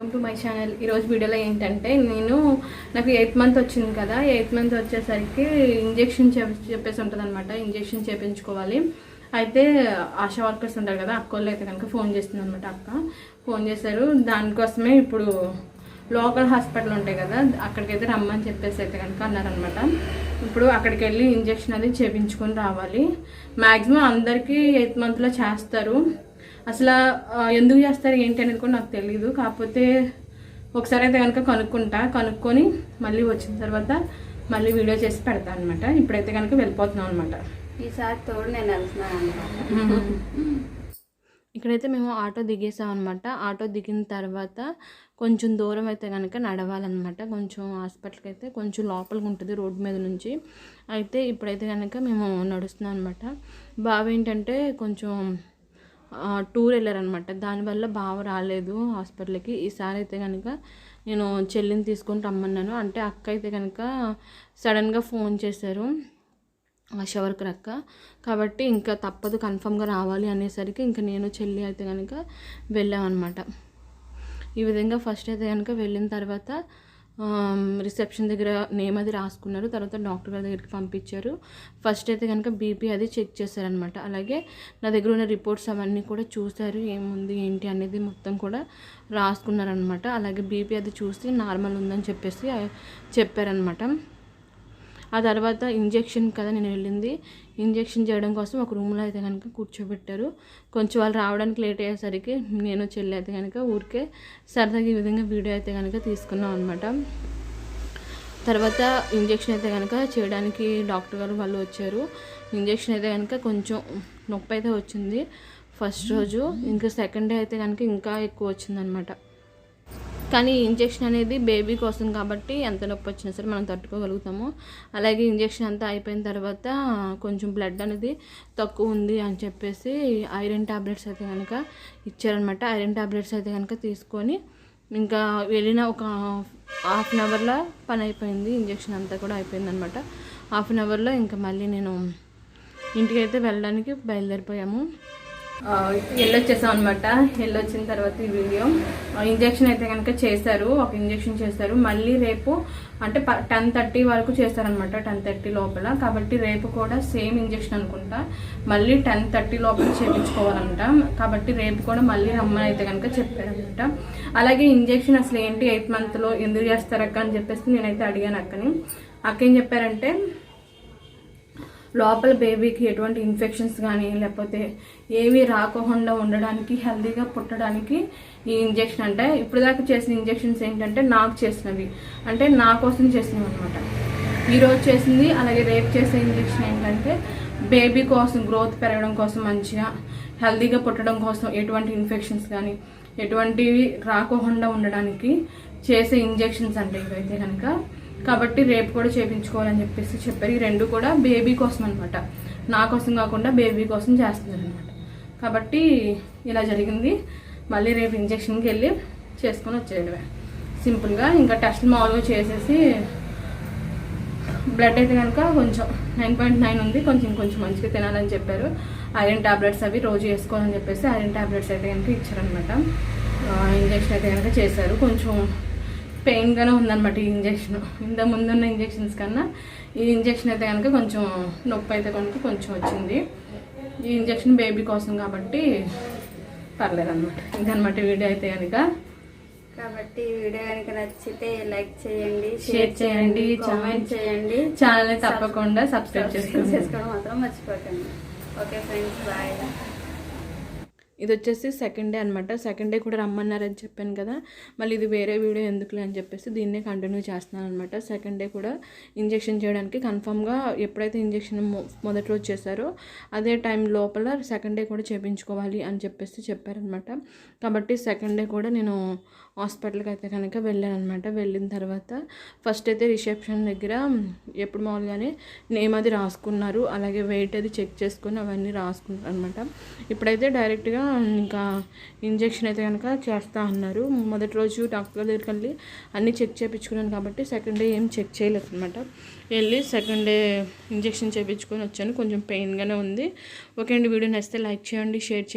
Welcome to my channel ఈరోజు వీడియోలో ఏంటంటే నేను నాకు ఎయిత్ మంత్ వచ్చింది కదా ఎయిత్ మంత్ వచ్చేసరికి ఇంజెక్షన్ చెప్పేసి ఉంటుంది అనమాట ఇంజెక్షన్ చేయించుకోవాలి అయితే ఆశా వర్కర్స్ ఉంటారు కదా అక్క అయితే కనుక ఫోన్ చేస్తుంది అనమాట అక్క. ఫోన్ చేశారు. దానికోసమే ఇప్పుడు లోకల్ హాస్పిటల్ ఉంటాయి కదా అక్కడికైతే రమ్మని చెప్పేసి అయితే కనుక అన్నారనమాట ఇప్పుడు అక్కడికి వెళ్ళి ఇంజెక్షన్ అది చేయించుకొని రావాలి. మ్యాక్సిమం అందరికీ ఎయిత్ మంత్లో చేస్తారు. అసలు ఎందుకు చేస్తారు ఏంటి అనేది కూడా నాకు తెలియదు కాకపోతే ఒకసారి అయితే కనుక కనుక్కుంటా. కనుక్కొని మళ్ళీ వచ్చిన తర్వాత మళ్ళీ వీడియో చేసి పెడతాను అనమాట ఇప్పుడైతే కనుక వెళ్ళిపోతున్నాం అనమాట ఈసారి తోడు నేను వెళ్తున్నాను అనమాట ఇక్కడైతే మేము ఆటో దిగేసాం అనమాట ఆటో దిగిన తర్వాత కొంచెం దూరం అయితే కనుక నడవాలన్నమాట. కొంచెం హాస్పిటల్కి అయితే కొంచెం లోపలికి ఉంటుంది రోడ్డు మీద నుంచి. అయితే ఇప్పుడైతే కనుక మేము నడుస్తున్నాం అనమాట బావ ఏంటంటే కొంచెం టూర్ వెళ్ళారనమాట దానివల్ల బావ రాలేదు హాస్పిటల్కి. ఈసారి అయితే కనుక నేను చెల్లిని తీసుకొని రమ్మన్నాను. అంటే అక్క అయితే కనుక సడన్గా ఫోన్ చేశారు ఆశా వర్కర్ అక్క. కాబట్టి ఇంకా తప్పదు కన్ఫామ్గా రావాలి అనేసరికి ఇంకా నేను చెల్లి అయితే కనుక వెళ్ళామన్నమాట. ఈ విధంగా ఫస్ట్ అయితే కనుక వెళ్ళిన తర్వాత రిసెప్షన్ దగ్గర నేమ్ అది రాసుకున్నారు. తర్వాత డాక్టర్ గారి దగ్గరికి పంపించారు. ఫస్ట్ అయితే కనుక బీపీ అది చెక్ చేశారనమాట అలాగే నా దగ్గర ఉన్న రిపోర్ట్స్ అవన్నీ కూడా చూశారు. ఏముంది ఏంటి అనేది మొత్తం కూడా రాసుకున్నారనమాట అలాగే బీపీ అది చూసి నార్మల్ ఉందని చెప్పేసి చెప్పారనమాట ఆ తర్వాత ఇంజెక్షన్ కదా నేను వెళ్ళింది. ఇంజెక్షన్ చేయడం కోసం ఒక రూమ్లో అయితే కనుక కూర్చోబెట్టారు. కొంచెం వాళ్ళు రావడానికి లేట్ అయ్యేసరికి నేను చెల్లి అయితే కనుక ఊరికే సరదాగా ఈ విధంగా వీడియో అయితే కనుక తీసుకున్నాం అనమాట తర్వాత ఇంజెక్షన్ అయితే కనుక చేయడానికి డాక్టర్ గారు వాళ్ళు వచ్చారు. ఇంజెక్షన్ అయితే కనుక కొంచెం నొప్పి అయితే వచ్చింది ఫస్ట్ రోజు. ఇంకా సెకండ్ డే అయితే కనుక ఇంకా ఎక్కువ వచ్చిందనమాట కానీ ఇంజెక్షన్ అనేది బేబీ కోసం కాబట్టి ఎంత నొప్పి వచ్చినా సరే మనం తట్టుకోగలుగుతాము. అలాగే ఇంజెక్షన్ అంతా అయిపోయిన తర్వాత కొంచెం బ్లడ్ అనేది తక్కువ ఉంది అని చెప్పేసి ఐరన్ టాబ్లెట్స్ అయితే కనుక ఇచ్చారనమాట ఐరన్ టాబ్లెట్స్ అయితే కనుక తీసుకొని ఇంకా వెళ్ళిన ఒక హాఫ్ అన్ అవర్లో పని అయిపోయింది. ఇంజెక్షన్ అంతా కూడా అయిపోయింది అనమాట హాఫ్ అన్ అవర్లో ఇంకా మళ్ళీ నేను ఇంటికైతే వెళ్ళడానికి బయలుదేరిపోయాము. వెళ్ళొచ్చేసాం అనమాట వెళ్ళొచ్చిన తర్వాత ఈ వీడియో. ఇంజెక్షన్ అయితే కనుక చేశారు. ఒక ఇంజెక్షన్ చేశారు. మళ్ళీ రేపు అంటే టెన్ థర్టీ వరకు చేస్తారనమాట టెన్ థర్టీ లోపల. కాబట్టి రేపు కూడా సేమ్ ఇంజెక్షన్ అనుకుంటా. మళ్ళీ టెన్ థర్టీ లోపల చేయించుకోవాలంట కాబట్టి రేపు కూడా మళ్ళీ రమ్మని అయితే కనుక చెప్పారనమాట అలాగే ఇంజెక్షన్ అసలు ఏంటి ఎయిత్ మంత్లో ఎందుకు చేస్తారక్క అని చెప్పేసి నేనైతే అడిగాను అక్కని. అక్క ఏం చెప్పారంటే లోపల బేబీకి ఎటువంటి ఇన్ఫెక్షన్స్ కానీ లేకపోతే ఏవి రాకుండా ఉండడానికి హెల్తీగా పుట్టడానికి ఈ ఇంజెక్షన్ అంటే ఇప్పుడు దాకా చేసిన ఇంజెక్షన్స్ ఏంటంటే నాకు చేసినవి. అంటే నా కోసం చేసినవి అనమాట ఈరోజు చేసింది అలాగే రేపు చేసే ఇంజెక్షన్ ఏంటంటే బేబీ కోసం గ్రోత్ పెరగడం కోసం మంచిగా హెల్తీగా పుట్టడం కోసం ఎటువంటి ఇన్ఫెక్షన్స్ కానీ ఎటువంటివి రాకుండా ఉండడానికి చేసే ఇంజెక్షన్స్ అంటే ఇవైతే కనుక కాబట్టి రేపు కూడా చేయించుకోవాలని చెప్పేసి చెప్పారు. ఈ రెండు కూడా బేబీ కోసం అనమాట నా కోసం కాకుండా బేబీ కోసం చేస్తున్నారు అనమాట కాబట్టి ఇలా జరిగింది. మళ్ళీ రేపు ఇంజక్షన్కి వెళ్ళి చేసుకొని వచ్చేయడమే. సింపుల్గా ఇంకా టెస్ట్ మామూలుగా చేసేసి బ్లడ్ అయితే కనుక కొంచెం నైన్ పాయింట్ నైన్ ఉంది. కొంచెం కొంచెం మంచిగా తినాలని చెప్పారు. ఐరన్ టాబ్లెట్స్ అవి రోజు వేసుకోవాలని చెప్పేసి ఐరన్ టాబ్లెట్స్ అయితే కనుక ఇచ్చారనమాట ఇంజెక్షన్ అయితే కనుక చేశారు. కొంచెం పెయిన్గానే ఉందన్నమాట ఈ ఇంజెక్షన్. ఇంత ముందున్న ఇంజెక్షన్స్ కన్నా ఈ ఇంజెక్షన్ అయితే కనుక కొంచెం నొప్పి అయితే కనుక కొంచెం వచ్చింది. ఈ ఇంజెక్షన్ బేబీ కోసం కాబట్టి పర్లేదన్నమాట. ఇదన్నమాట వీడియో అయితే కనుక కాబట్టి వీడియో కనుక నచ్చితే లైక్ చేయండి షేర్ చేయండి కామెంట్ చేయండి. ఛానల్ తప్పకుండా సబ్స్క్రైబ్ చేసుకోండి. చేసుకోవడం మాత్రం మర్చిపోకండి. Okay friends bye. ఇది వచ్చేసి సెకండ్ డే అనమాట సెకండ్ డే కూడా రమ్మన్నారని చెప్పాను కదా. మళ్ళీ ఇది వేరే వీడియో ఎందుకులే అని చెప్పేసి దీన్నే కంటిన్యూ చేస్తున్నాను అనమాట సెకండ్ డే కూడా ఇంజెక్షన్ చేయడానికి కన్ఫామ్గా ఎప్పుడైతే ఇంజెక్షన్ మొదటి రోజు చేశారో అదే టైం లోపల సెకండ్ డే కూడా చేయించుకోవాలి అని చెప్పేసి చెప్పారనమాట కాబట్టి సెకండ్ డే కూడా నేను హాస్పిటల్కి అయితే కనుక వెళ్ళాను అనమాట వెళ్ళిన తర్వాత ఫస్ట్ అయితే రిసెప్షన్ దగ్గర ఎప్పుడు మామూలుగానే నేమ్ అది రాసుకున్నారు. అలాగే వెయిట్ అది చెక్ చేసుకుని అవన్నీ రాసుకున్నారు అనమాట ఇప్పుడైతే డైరెక్ట్గా ఇంకా ఇంజెక్షన్ అయితే కనుక చేస్తా అన్నారు. మొదటి రోజు డాక్టర్ దగ్గరికి వెళ్ళి అన్నీ చెక్ చేయించుకున్నాను కాబట్టి సెకండ్ డే ఏం చెక్ చేయలేదు అనమాట వెళ్ళి సెకండ్ డే ఇంజెక్షన్ చేయించుకొని వచ్చాను. కొంచెం పెయిన్గానే ఉంది. ఓకే అండి వీడియో నచ్చితే లైక్ చేయండి షేర్ చేయండి.